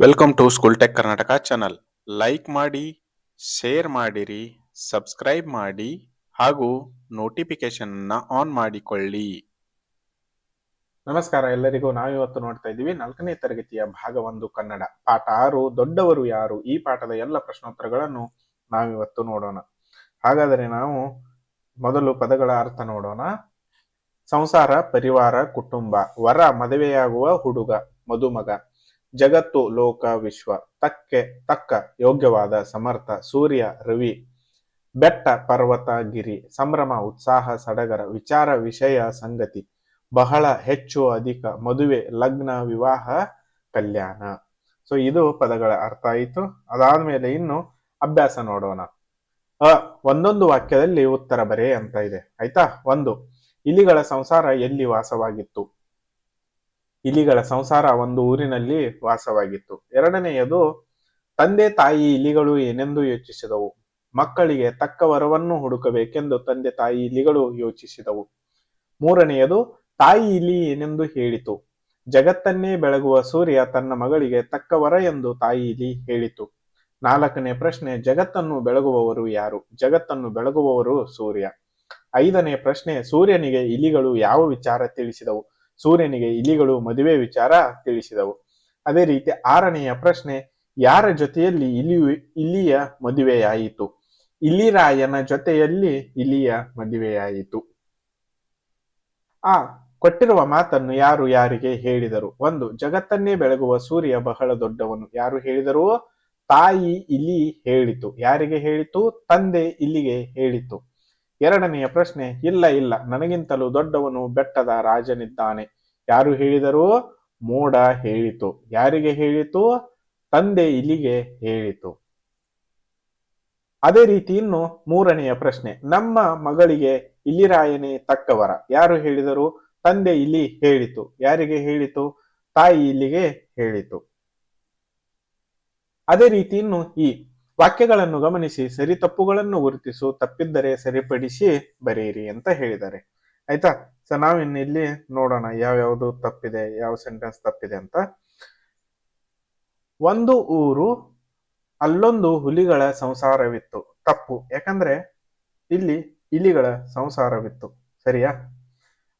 Welcome to school tech Karnataka channel like ಮಾಡಿ share ಮಾಡಿರಿ subscribe ಮಾಡಿ, ಹಾಗೂ ನೋಟಿಫಿಕೇಶನ್ ಆನ್ ಮಾಡಿಕೊಳ್ಳಿ. ನಮಸ್ಕಾರ ಎಲ್ಲರಿಗೂ. ನಾವಿವತ್ತು ನೋಡ್ತಾ ಇದ್ದೀವಿ ನಾಲ್ಕನೇ ತರಗತಿಯ ಭಾಗ ಒಂದು ಕನ್ನಡ. ಪಾಠ ಆರು. ದೊಡ್ಡವರು ಯಾರು? ಈ ಪಾಠದ ಎಲ್ಲ ಪ್ರಶ್ನೋತ್ತರಗಳನ್ನು ನಾವಿವತ್ತು ನೋಡೋಣ. ಹಾಗಾದರೆ ನಾವು ಮೊದಲು ಪದಗಳ ಅರ್ಥ ನೋಡೋಣ. ಸಂಸಾರ, ಪರಿವಾರ, ಕುಟುಂಬ. ವರ ಮದುವೆಯಾಗುವ ಹುಡುಗ, ಮದುಮಗ. ಜಗತ್ತು, ಲೋಕ, ವಿಶ್ವ, ತಕ್ಕೆ, ತಕ್ಕ, ಯೋಗ್ಯವಾದ, ಸಮರ್ಥ, ಸೂರ್ಯ, ರವಿ, ಬೆಟ್ಟ, ಪರ್ವತ, ಗಿರಿ, ಸಂಭ್ರಮ, ಉತ್ಸಾಹ, ಸಡಗರ, ವಿಚಾರ, ವಿಷಯ, ಸಂಗತಿ, ಬಹಳ ಹೆಚ್ಚು, ಅಧಿಕ, ಮದುವೆ, ಲಗ್ನ, ವಿವಾಹ, ಕಲ್ಯಾಣ. ಸೊ ಇದು ಪದಗಳ ಅರ್ಥ ಆಯಿತು. ಅದಾದ್ಮೇಲೆ ಇನ್ನು ಅಭ್ಯಾಸ ನೋಡೋಣ. ಅ, ಒಂದೊಂದು ವಾಕ್ಯದಲ್ಲಿ ಉತ್ತರ ಬರೆಯ ಅಂತ ಇದೆ. ಆಯ್ತಾ? ಒಂದು. ಇಲಿಗಳ ಸಂಸಾರ ಎಲ್ಲಿ ವಾಸವಾಗಿತ್ತು? ಇಲಿಗಳ ಸಂಸಾರ ಒಂದು ಊರಿನಲ್ಲಿ ವಾಸವಾಗಿತ್ತು. ಎರಡನೆಯದು, ತಂದೆ ತಾಯಿ ಇಲಿಗಳು ಏನೆಂದು ಯೋಚಿಸಿದವು. ಮಕ್ಕಳಿಗೆ ತಕ್ಕ ವರವನ್ನು ಹುಡುಕಬೇಕೆಂದು ತಂದೆ ತಾಯಿ ಇಲಿಗಳು ಯೋಚಿಸಿದವು. ಮೂರನೆಯದು, ತಾಯಿ ಇಲಿ ಏನೆಂದು ಹೇಳಿತು. ಜಗತ್ತನ್ನೇ ಬೆಳಗುವ ಸೂರ್ಯ ತನ್ನ ಮಗಳಿಗೆ ತಕ್ಕ ವರ ಎಂದು ತಾಯಿ ಇಲಿ ಹೇಳಿತು. ನಾಲ್ಕನೇ ಪ್ರಶ್ನೆ, ಜಗತ್ತನ್ನು ಬೆಳಗುವವರು ಯಾರು? ಜಗತ್ತನ್ನು ಬೆಳಗುವವರು ಸೂರ್ಯ. ಐದನೇ ಪ್ರಶ್ನೆ, ಸೂರ್ಯನಿಗೆ ಇಲಿಗಳು ಯಾವ ವಿಚಾರ ತಿಳಿಸಿದವು? ಸೂರ್ಯನಿಗೆ ಇಲಿಗಳು ಮದುವೆ ವಿಚಾರ ತಿಳಿಸಿದವು. ಅದೇ ರೀತಿ ಆರನೆಯ ಪ್ರಶ್ನೆ, ಯಾರ ಜೊತೆಯಲ್ಲಿ ಇಲಿಯು, ಇಲಿಯ ಮದುವೆಯಾಯಿತು? ಇಲಿರಾಯನ ಜೊತೆಯಲ್ಲಿ ಇಲಿಯ ಮದುವೆಯಾಯಿತು. ಆ, ಕೊಟ್ಟಿರುವ ಮಾತನ್ನು ಯಾರು ಯಾರಿಗೆ ಹೇಳಿದರು? ಒಂದು, ಜಗತ್ತನ್ನೇ ಬೆಳಗುವ ಸೂರ್ಯ ಬಹಳ ದೊಡ್ಡವನು. ಯಾರು ಹೇಳಿದರು? ತಾಯಿ ಇಲಿ ಹೇಳಿತು. ಯಾರಿಗೆ ಹೇಳಿತು? ತಂದೆ ಇಲ್ಲಿಗೆ ಹೇಳಿತು. ಎರಡನೆಯ ಪ್ರಶ್ನೆ, ಇಲ್ಲ ಇಲ್ಲ, ನನಗಿಂತಲೂ ದೊಡ್ಡವನು ಬೆಟ್ಟದ ರಾಜನಿದ್ದಾನೆ. ಯಾರು ಹೇಳಿದರು? ಮೋಡ ಹೇಳಿತು. ಯಾರಿಗೆ ಹೇಳಿತು? ತಂದೆ ಇಲಿಗೆ ಹೇಳಿತು. ಅದೇ ರೀತಿ ಇನ್ನು ಮೂರನೆಯ ಪ್ರಶ್ನೆ, ನಮ್ಮ ಮಗಳಿಗೆ ಇಲಿರಾಯನೇ ತಕ್ಕವರ. ಯಾರು ಹೇಳಿದರು? ತಂದೆ ಇಲಿ ಹೇಳಿತು. ಯಾರಿಗೆ ಹೇಳಿತು? ತಾಯಿ ಇಲ್ಲಿಗೆ ಹೇಳಿತು. ಅದೇ ರೀತಿ ಇನ್ನು ಈ ವಾಕ್ಯಗಳನ್ನು ಗಮನಿಸಿ, ಸರಿ ತಪ್ಪುಗಳನ್ನು ಗುರುತಿಸು, ತಪ್ಪಿದ್ದರೆ ಸರಿಪಡಿಸಿ ಬರೆಯಿರಿ ಅಂತ ಹೇಳಿದ್ದಾರೆ. ಆಯ್ತಾ? ಸೊ ನಾವಿನ್ನಿಲ್ಲಿ ನೋಡೋಣ ಯಾವ್ಯಾವುದು ತಪ್ಪಿದೆ, ಯಾವ ಸೆಂಟೆನ್ಸ್ ತಪ್ಪಿದೆ ಅಂತ. ಒಂದು ಊರು, ಅಲ್ಲೊಂದು ಹುಲಿಗಳ ಸಂಸಾರವಿತ್ತು. ತಪ್ಪು. ಯಾಕಂದ್ರೆ ಇಲ್ಲಿ ಇಲಿಗಳ ಸಂಸಾರವಿತ್ತು. ಸರಿಯಾ?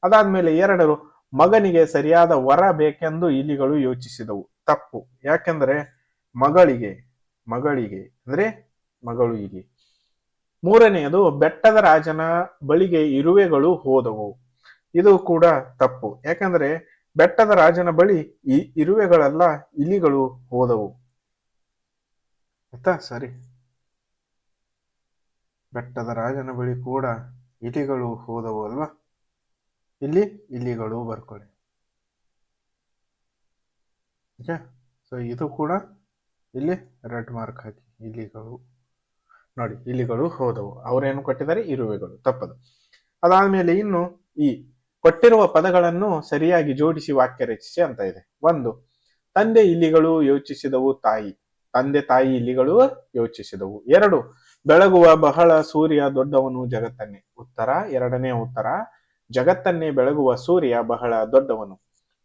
ಅದಾದ್ಮೇಲೆ ಎರಡರು, ಮಗನಿಗೆ ಸರಿಯಾದ ವರ ಬೇಕೆಂದು ಇಲಿಗಳು ಯೋಚಿಸಿದವು. ತಪ್ಪು. ಯಾಕೆಂದ್ರೆ ಮಗಳಿಗೆ ಮಗಳಿಗೆ, ಅಂದ್ರೆ ಮಗಳು ಇಲಿ ಮೂರನೆಯದು, ಬೆಟ್ಟದ ರಾಜನ ಬಳಿಗೆ ಇರುವೆಗಳು ಹೋದವು. ಇದು ಕೂಡ ತಪ್ಪು. ಯಾಕಂದ್ರೆ ಬೆಟ್ಟದ ರಾಜನ ಬಳಿ ಈ ಇರುವೆಗಳೆಲ್ಲ ಇಲಿಗಳು ಹೋದವು. ಆಯ್ತಾ? ಸರಿ. ಬೆಟ್ಟದ ರಾಜನ ಬಳಿ ಕೂಡ ಇಲಿಗಳು ಹೋದವು ಅಲ್ವಾ? ಇಲ್ಲಿ ಇಲಿಗಳು ಬರ್ಕೊಳ್ಳಿ. ಸೊ ಇದು ಕೂಡ ಇಲ್ಲಿ ರೆಡ್ ಮಾರ್ಕ್ ಹಾಕಿ, ಇಲಿಗಳು. ನೋಡಿ, ಇಲಿಗಳು ಹೋದವು. ಅವರೇನು ಕೊಟ್ಟಿದ್ದಾರೆ? ಇರುವೆಗಳು. ತಪ್ಪದು. ಅದಾದ್ಮೇಲೆ ಇನ್ನು ಈ ಕೊಟ್ಟಿರುವ ಪದಗಳನ್ನು ಸರಿಯಾಗಿ ಜೋಡಿಸಿ ವಾಕ್ಯ ರಚಿಸಿ ಅಂತ ಇದೆ. ಒಂದು, ತಂದೆ ಇಲಿಗಳು ಯೋಚಿಸಿದವು, ತಾಯಿ. ತಂದೆ ತಾಯಿ ಇಲಿಗಳು ಯೋಚಿಸಿದವು. ಎರಡು, ಬೆಳಗುವ ಬಹಳ ಸೂರ್ಯ ದೊಡ್ಡವನು ಜಗತ್ತನ್ನೇ. ಉತ್ತರ, ಎರಡನೇ ಉತ್ತರ, ಜಗತ್ತನ್ನೇ ಬೆಳಗುವ ಸೂರ್ಯ ಬಹಳ ದೊಡ್ಡವನು.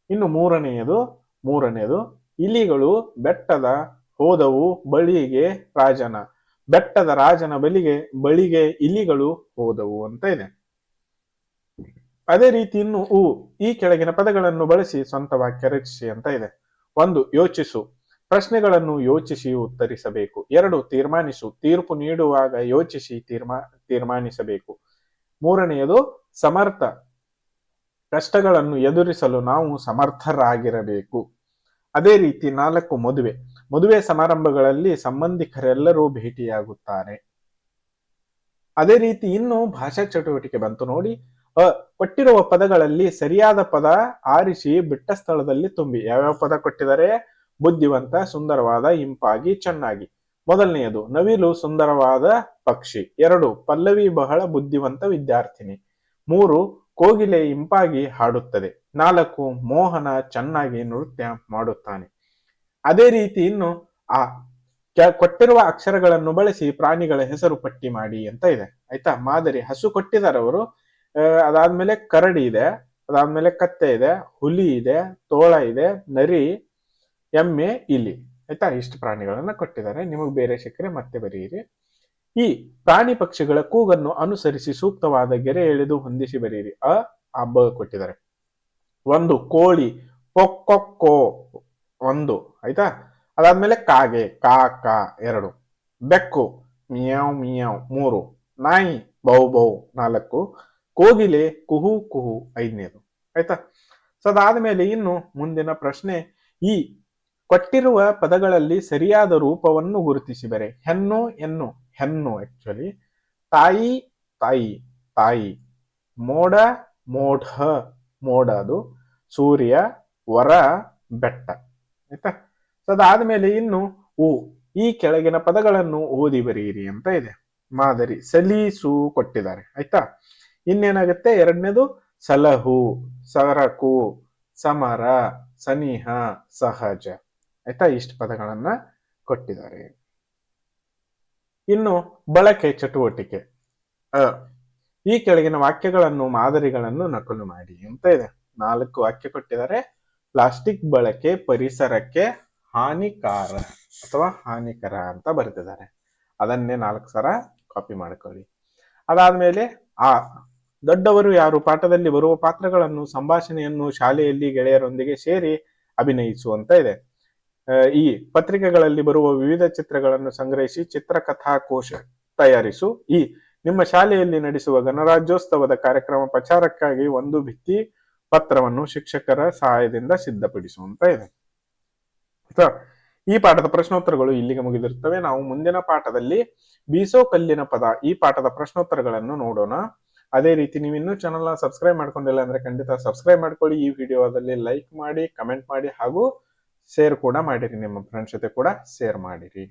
ಇನ್ನು ಮೂರನೆಯದು ಮೂರನೆಯದು, ಇಲಿಗಳು ಬೆಟ್ಟದ ಹೋದವು ಬಳಿಗೆ ರಾಜನ. ಬೆಟ್ಟದ ರಾಜನ ಬಲಿಗೆ, ಬಳಿಗೆ ಇಲಿಗಳು ಹೋದವು ಅಂತ ಇದೆ. ಅದೇ ರೀತಿ ಇನ್ನು ಊ ಈ ಕೆಳಗಿನ ಪದಗಳನ್ನು ಬಳಸಿ ಸ್ವಂತ ವಾಕ್ಯ ರಚಿಸಿ ಅಂತ ಇದೆ. ಒಂದು, ಯೋಚಿಸು. ಪ್ರಶ್ನೆಗಳನ್ನು ಯೋಚಿಸಿ ಉತ್ತರಿಸಬೇಕು. ಎರಡು, ತೀರ್ಮಾನಿಸು. ತೀರ್ಪು ನೀಡುವಾಗ ಯೋಚಿಸಿ ತೀರ್ಮಾ, ತೀರ್ಮಾನಿಸಬೇಕು. ಮೂರನೆಯದು, ಸಮರ್ಥ. ಕಷ್ಟಗಳನ್ನು ಎದುರಿಸಲು ನಾವು ಸಮರ್ಥರಾಗಿರಬೇಕು. ಅದೇ ರೀತಿ ನಾಲ್ಕು, ಮದುವೆ. ಮದುವೆ ಸಮಾರಂಭಗಳಲ್ಲಿ ಸಂಬಂಧಿಕರೆಲ್ಲರೂ ಭೇಟಿಯಾಗುತ್ತಾರೆ. ಅದೇ ರೀತಿ ಇನ್ನು ಭಾಷಾ ಚಟುವಟಿಕೆ ಬಂತು ನೋಡಿ, ಅ, ಕೊಟ್ಟಿರುವ ಪದಗಳಲ್ಲಿ ಸರಿಯಾದ ಪದ ಆರಿಸಿ ಬಿಟ್ಟ ಸ್ಥಳದಲ್ಲಿ ತುಂಬಿ. ಯಾವ್ಯಾವ ಪದ ಕೊಟ್ಟಿದ್ದಾರೆ? ಬುದ್ಧಿವಂತ, ಸುಂದರವಾದ, ಇಂಪಾಗಿ, ಚೆನ್ನಾಗಿ. ಮೊದಲನೆಯದು, ನವಿಲು, ಸುಂದರವಾದ ಪಕ್ಷಿ. ಎರಡು, ಪಲ್ಲವಿ ಬಹಳ ಬುದ್ಧಿವಂತ ವಿದ್ಯಾರ್ಥಿನಿ. ಮೂರು, ಕೋಗಿಲೆ ಇಂಪಾಗಿ ಹಾಡುತ್ತದೆ. ನಾಲ್ಕು, ಮೋಹನ ಚೆನ್ನಾಗಿ ನೃತ್ಯ ಮಾಡುತ್ತಾನೆ. ಅದೇ ರೀತಿ ಇನ್ನು ಆ ಕೊಟ್ಟಿರುವ ಅಕ್ಷರಗಳನ್ನು ಬಳಸಿ ಪ್ರಾಣಿಗಳ ಹೆಸರು ಪಟ್ಟಿ ಮಾಡಿ ಅಂತ ಇದೆ. ಆಯ್ತಾ? ಮಾದರಿ. ಹಸು ಕೊಟ್ಟಿದ್ದಾರೆ ಅವರು. ಅದಾದ್ಮೇಲೆ ಕರಡಿ ಇದೆ. ಅದಾದ್ಮೇಲೆ ಕತ್ತೆ ಇದೆ. ಹುಲಿ ಇದೆ. ತೋಳ ಇದೆ. ನರಿ, ಎಮ್ಮೆ, ಇಲಿ. ಆಯ್ತಾ? ಇಷ್ಟು ಪ್ರಾಣಿಗಳನ್ನ ಕೊಟ್ಟಿದ್ದಾರೆ. ನಿಮಗೆ ಬೇರೆ ಸಿಕ್ಕರೆ ಮತ್ತೆ ಬರೆಯಿರಿ ಈ ಪ್ರಾಣಿ ಪಕ್ಷಿಗಳ ಕೂಗನ್ನು ಅನುಸರಿಸಿ ಸೂಕ್ತವಾದ ಗೆರೆ ಎಳೆದು ಹೊಂದಿಸಿ ಬರೆಯಿರಿ ಅ, ಆ ಬ ಕೊಟ್ಟಿದ್ದಾರೆ. ಒಂದು ಕೋಳಿ. ಕೊಕ್ಕೊ ಒಂದು, ಆಯ್ತಾ? ಅದಾದ್ಮೇಲೆ ಕಾಗೆ, ಕಾ ಕಾ, ಎರಡು. ಬೆಕ್ಕು ಮಿಯಾವ್ ಮಿಯಾವ್ ಮೂರು. ನಾಯಿ, ಬೌ ಬೌ, ನಾಲ್ಕು. ಕೋಗಿಲೆ, ಕುಹು ಕುಹು, ಐದನೇದು. ಆಯ್ತಾ? ಸೊ ಅದಾದ್ಮೇಲೆ ಇನ್ನು ಮುಂದಿನ ಪ್ರಶ್ನೆ, ಈ ಕೊಟ್ಟಿರುವ ಪದಗಳಲ್ಲಿ ಸರಿಯಾದ ರೂಪವನ್ನು ಗುರುತಿಸಿ ಬರೆ ಹೆಣ್ಣು ಎನ್ನು ಹೆಣ್ಣು ಆಕ್ಚುಲಿ ತಾಯಿ ತಾಯಿ ತಾಯಿ. ಮೋಡ, ಮೋಢ, ಮೋಡ ಅದು. ಸೂರ್ಯ, ವರ, ಬೆಟ್ಟ. ಆಯ್ತಾ? ಸೊ ಅದಾದ್ಮೇಲೆ ಇನ್ನು ಓ, ಈ ಕೆಳಗಿನ ಪದಗಳನ್ನು ಓದಿ ಬರೆಯಿರಿ ಅಂತ ಇದೆ. ಮಾದರಿ, ಸಲೀಸು ಕೊಟ್ಟಿದ್ದಾರೆ. ಆಯ್ತಾ? ಇನ್ನೇನಾಗುತ್ತೆ? ಎರಡನೇದು, ಸಲಹು, ಸರಕು, ಸಮರ, ಸನಿಹ, ಸಹಜ. ಆಯ್ತಾ? ಇಷ್ಟು ಪದಗಳನ್ನ ಕೊಟ್ಟಿದ್ದಾರೆ. ಇನ್ನು ಬಳಕೆ ಚಟುವಟಿಕೆ. ಅ, ಈ ಕೆಳಗಿನ ವಾಕ್ಯಗಳನ್ನು, ಮಾದರಿಗಳನ್ನು ನಕಲು ಮಾಡಿ ಅಂತ ಇದೆ. ನಾಲ್ಕು ವಾಕ್ಯ ಕೊಟ್ಟಿದ್ದಾರೆ. ಪ್ಲಾಸ್ಟಿಕ್ ಬಳಕೆ ಪರಿಸರಕ್ಕೆ ಹಾನಿಕಾರ ಅಥವಾ ಹಾನಿಕರ ಅಂತ ಬರೆದಿದ್ದಾರೆ. ಅದನ್ನೇ ನಾಲ್ಕು ಸಲ ಕಾಪಿ ಮಾಡ್ಕೊಳ್ಳಿ. ಅದಾದ್ಮೇಲೆ, ಆ ದೊಡ್ಡವರು ಯಾರು? ಪಾಠದಲ್ಲಿ ಬರುವ ಪಾತ್ರಗಳನ್ನು, ಸಂಭಾಷಣೆಯನ್ನು ಶಾಲೆಯಲ್ಲಿ ಗೆಳೆಯರೊಂದಿಗೆ ಸೇರಿ ಅಭಿನಯಿಸುವಂತ ಇದೆ. ಈ ಪತ್ರಿಕೆಗಳಲ್ಲಿ ಬರುವ ವಿವಿಧ ಚಿತ್ರಗಳನ್ನು ಸಂಗ್ರಹಿಸಿ ಚಿತ್ರಕಥಾಕೋಶ ತಯಾರಿಸು. ಈ ನಿಮ್ಮ ಶಾಲೆಯಲ್ಲಿ ನಡೆಸುವ ಗಣರಾಜ್ಯೋತ್ಸವದ ಕಾರ್ಯಕ್ರಮ ಪ್ರಚಾರಕ್ಕಾಗಿ ಒಂದು ಭಿತ್ತಿ ಪತ್ರವನ್ನು ಶಿಕ್ಷಕರ ಸಹಾಯದಿಂದ ಸಿದ್ಧಪಡಿಸುವಂತ ಇದೆ? ಈ ಪಾಠದ ಪ್ರಶ್ನೋತ್ತರಗಳು ಇಲ್ಲಿಗೆ ಮುಗಿದಿರುತ್ತವೆ. ನಾವು ಮುಂದಿನ ಪಾಠದಲ್ಲಿ ಬೀಸೋ ಕಲ್ಲಿನ ಪದ ಈ ಪಾಠದ ಪ್ರಶ್ನೋತ್ತರಗಳನ್ನು ನೋಡೋಣ. ಅದೇ ರೀತಿ ನೀವು ಇನ್ನೂ ಚಾನಲ್ನ ಸಬ್ಸ್ಕ್ರೈಬ್ ಮಾಡ್ಕೊಂಡಿಲ್ಲ ಅಂದ್ರೆ ಖಂಡಿತ ಸಬ್ಸ್ಕ್ರೈಬ್ ಮಾಡ್ಕೊಳ್ಳಿ. ಈ ವಿಡಿಯೋದಲ್ಲಿ ಲೈಕ್ ಮಾಡಿ ಕಮೆಂಟ್ ಮಾಡಿ ಹಾಗೂ ಶೇರ್ ಕೂಡ ಮಾಡಿರಿ. ನಿಮ್ಮ ಫ್ರೆಂಡ್ಸ್ ಜೊತೆ ಕೂಡ ಶೇರ್ ಮಾಡಿರಿ.